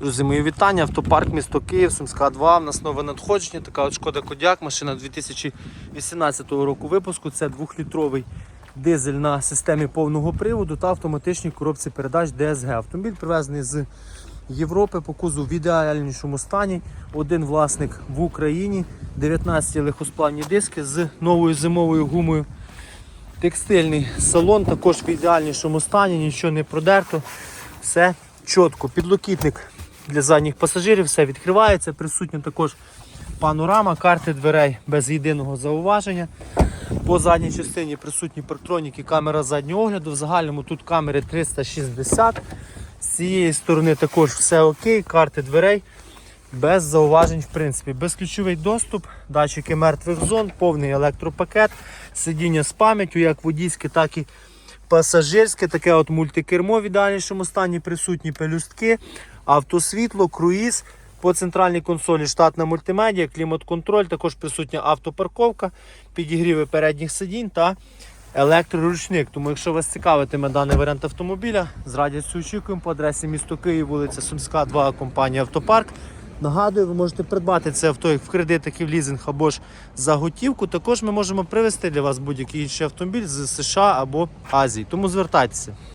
Друзі, мої вітання. Автопарк місто Київ, Сумська 2. У нас нове надходження. Така от шкода Кодяк, машина 2018 року випуску. Це 2-літровий дизель на системі повного приводу та автоматичній коробці передач DSG. Автомобіль привезений з Європи по кузу в ідеальнішому стані. Один власник в Україні, 19 легкосплавні диски з новою зимовою гумою. Текстильний салон також в ідеальнішому стані, нічого не продерто. Все чітко. Підлокітник для задніх пасажирів, все відкривається. Присутня також панорама, карти дверей без єдиного зауваження. По задній частині присутні парктроніки, камера заднього огляду. В загальному тут камери 360. З цієї сторони також все окей, карти дверей. Без зауважень, в принципі, безключовий доступ, датчики мертвих зон, повний електропакет, сидіння з пам'яттю, як водійське, так і пасажирське, таке от мультикермо в ідеальнішому стані, присутні пелюстки, автосвітло, круїз. По центральній консолі штатна мультимедіа, клімат-контроль, також присутня автопарковка, підігріви передніх сидінь та електроручник. Тому, якщо вас цікавитиме даний варіант автомобіля, з радістю очікуємо по адресі місто Київ, вулиця Сумська, 2, компанія Автопарк. Нагадую, ви можете придбати це авто як в кредит, так і в лізинг або ж за готівку. Також ми можемо привезти для вас будь-який інший автомобіль з США або Азії. Тому звертайтеся.